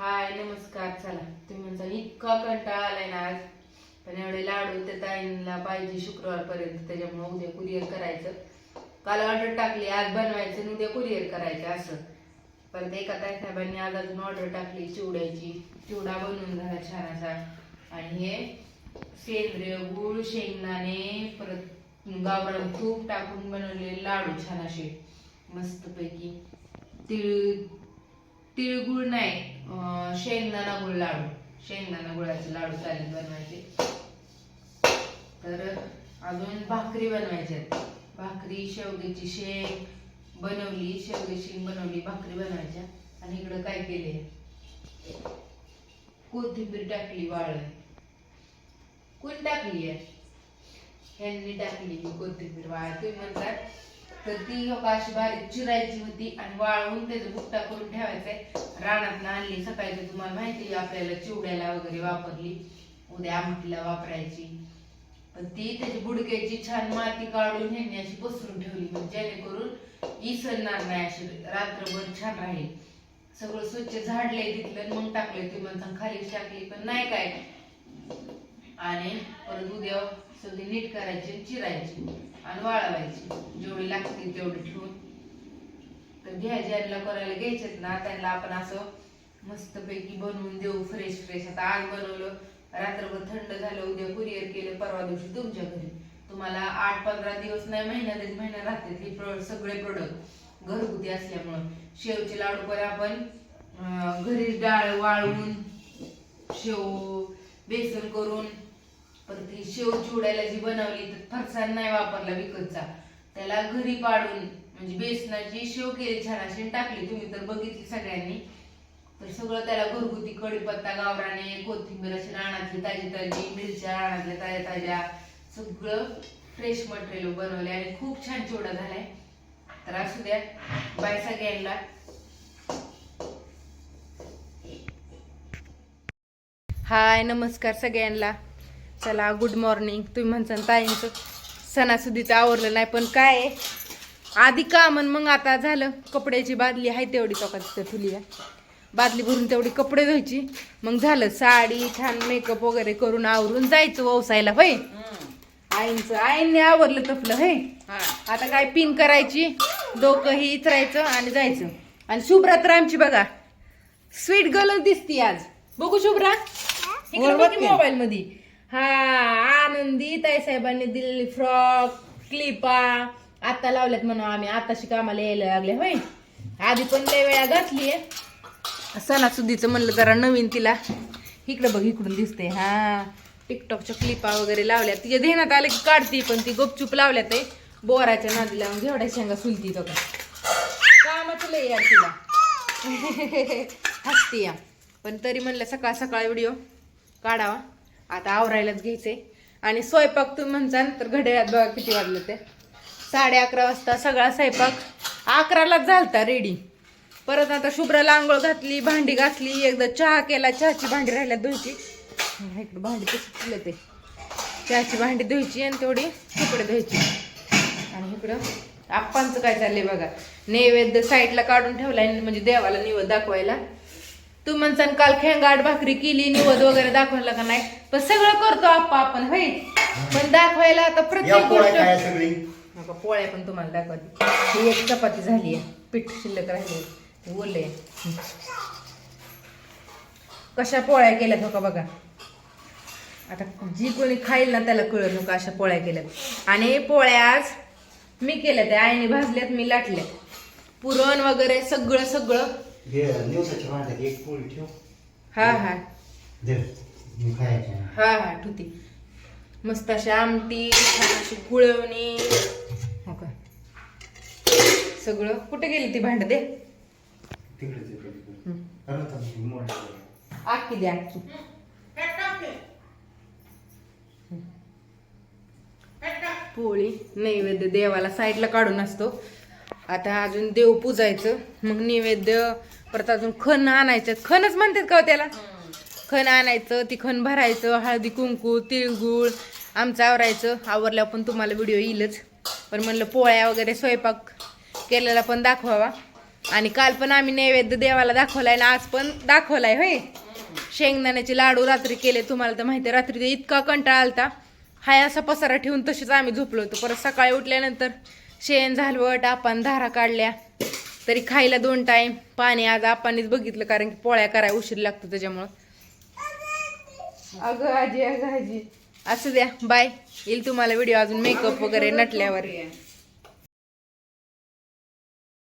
हाय नमस्कार. चला तुम्ही म्हणता इतका कंटाळा आलाय ना आज. पण एवढे लाडू त्या ताईंना पाहिजे शुक्रवार पर्यंत त्याच्यामुळे उद्या कुरिअर करायचं. काल ऑर्डर टाकली आज बनवायचं आणि उद्या कुरिअर करायचं असं. परत एका ताईसाहेबांनी आज अजून ऑर्डर टाकली चिवड्याची. चिवडा बनवून झाला छान असा आणि हे सेंद्रिय गुळ शेंगदाणे परत गावरान तूप टाकून बनवलेले लाडू छान असे मस्तपैकी. तिळ तिळगुळ नाही शेंगदाणा गुळ लाडू. शेंगदाणा गुळाचे लाडू चालेल बनवायचे. तर अजून भाकरी बनवायची आहेत. भाकरी शेवग्याची शेंग बनवली शेवग्याची शेंग बनवली भाकरी बनवायच्या. आणि इकडं काय केले कोथिंबीर टाकली वाळ कोण टाकली आहे? ह्यांनी टाकली ही कोथिंबीर वाळ. तुम्ही म्हणतात तर ती हो का अशी बारीक चिरायची होती आणि वाळवून त्याचा भुट्टा करून ठेवायचा. रानात आणली सकाळी तुम्हाला माहिती आपल्याला चिवड्याला वगैरे वापरली. उद्या आमटीला वापरायची. पण ती त्याची बुडक्याची छान माती काढून ह्यांनी अशी पसरून ठेवली. म्हणजे जेणेकरून इसरणार नाही अशी रात्रभर छान राहील. सगळं स्वच्छ झाडलंय तिथलं मग टाकलंय ती म्हणता खाली टाकली पण नाही काय. आणि परत उद्या सगळी नीट करायची चिरायची आणि वाळवायची. जेवढी लागतील तेवढी ठेवून. तर घ्या ज्यांना करायला घ्यायचेत ना त्यांना आपण असं मस्तपैकी बनवून देऊ फ्रेश फ्रेश आता आज बनवलं रात्रभर थंड झालं उद्या कुरिअर केलं परवा दिवशी तुमच्या घरी. तुम्हाला आठ पंधरा दिवस नाही महिना तरी महिना राहते हे प्रो सगळे प्रोडक्ट घरगुती असल्यामुळं. शेवचे लाडू पण आपण घरी डाळ वाळवून शेव बेसन करून पण ती शेव चिवड्याला जी बनवली तर फरसाण नाही वापरला विकतचा. त्याला घरी पाडून म्हणजे बेसनाची शेव केली छान अशी टाकली. तुम्ही तर बघितली सगळ्यांनी. तर सगळं त्याला घरगुती कढीपत्ता गावराने कोथिंबीर अशी रानातली ताजी ताजी मिरच्या रानातल्या ताज्या ताज्या. सगळं फ्रेश मटेरियल बनवले आणि खूप छान चिवडा झालाय. तर असू द्या. बाय सगळ्यांना. हाय नमस्कार सगळ्यांना. चला गुड मॉर्निंग तुम्ही म्हणता ताईंचं. सणासुदीचं आवरलं नाही पण काय आहे, आधी काम आणि मग आता झालं. कपड्याची बादली आहे तेवढी ठुली आहे बादली भरून तेवढी कपडे धुवायची. मग झालं साडी छान मेकअप वगैरे करून आवरून जायचं व्यवसायाला होय? आईंचं आईंनी आवरलं तपलं होय? आता काय पिन करायची डोकंही इचरायचं आणि जायचं. आणि शुभ्रा तर आमची बघा. स्वीट गर्लच दिसती आज. बघू शुभ्रा. मोबाईल मध्ये हा आनंदी ताईसाहेबांनी दिलेली फ्रॉक क्लिपा आता लावल्यात म्हणा आम्ही. आताशी कामाला यायला लागले होय. आधी पण लय वेळा घातलीये सणासुदीचं म्हणलं जरा नवीन तिला. इकडं बघ इकडून दिसते हा टिकटॉकच्या क्लिपा वगैरे लावल्या तिच्या ध्यानात आलं की काढती पण ती गपचूप लावल्या ते. बोराच्या नादी लावून घेवड्या शेंगा सुलती तो कामाचं लय यार तिला. हसते या पण तरी म्हणलं सकाळ सकाळ व्हिडिओ काढावा. आता आवरायलाच घ्यायचंय. आणि स्वयंपाक तुम्ही म्हणसान तर घड्याळात बघा किती वाजलं ते. साडे अकरा वाजता सगळा स्वयंपाक अकरालाच झालता रेडी परत आता शुभ्राला आंघोळ घातली भांडी घातली एकदा चहा केला चहाची भांडी राहिल्या धुवायची इकडं भांडी कशी केलं ते. चहाची भांडी धुवायची आणि तेवढी कपडे धुवायची आणि इकडं आप्पांचं काय चाललंय बघा. नैवेद्य साईडला काढून ठेवलाय म्हणजे देवाला निवद दाखवायला. तू म्हणसान काल खेंगाट भाकरी केली निवद वगैरे दाखवायला का नाही? पण सगळं करतो आप्पा आपण होय? पण दाखवायला आता या प्रत्येक पोळ्या गोष्ट सगळी? नका पोळ्या पण तुम्हाला दाखवते. ही एक चपाती झाली आहे. पीठ शिल्लक राहिले ओले कशा पोळ्या केल्यात हो का बघा? आता जी कोणी खाईल ना त्याला कळत नका अशा पोळ्या केल्यात. आणि पोळ्या आज मी केल्या त्या आईने भाजल्यात मी लाटल्या पुरण वगैरे सगळं सगळं. हे दिवसाच्या भांड्यात एक पोळी ठेव. हा हा. दे मी खायच्या हा हा ठुती मस्त अशी आमटी छान अशी गुळवणी. हो का? सगळं. कुठे गेली ती भांड दे? तिकडे तिकडे मोठी. आखी द्या आखी. पोळी नैवेद्य देवाला साईडला काढून असतो. आता अजून देव पूजायचं मग नैवेद्य परत अजून खण आणायचं. खणच म्हणतात का हो त्याला? खण आणायचं ती खण भरायचं हळदी कुंकू तिळगुळ आमचं आवरायचं. आवरल्या पण तुम्हाला व्हिडिओ येईलच. पण म्हणलं पोळ्या वगैरे स्वयंपाक केलेला पण दाखवावा. आणि काल पण आम्ही नैवेद्य देवाला दाखवलाय आणि आज पण दाखवलाय होय? शेंगदाण्याचे लाडू रात्री केले तुम्हाला तर माहिती आहे, रात्री ते इतका कंटाळा आलता. हाय असा पसारा ठेवून तशीच आम्ही झोपलो होतो. परत सकाळी उठल्यानंतर शेण झालवट आपण धारा काढल्या तरी खायला दोन टाईम पाणी आज आपणच बघितलं कारण की पोळ्या करायला उशीर लागतो त्याच्यामुळं. अगं आजी अगं आजी. असू द्या. बाय येईल तुम्हाला व्हिडिओ अजून मेकअप वगैरे नटल्यावर.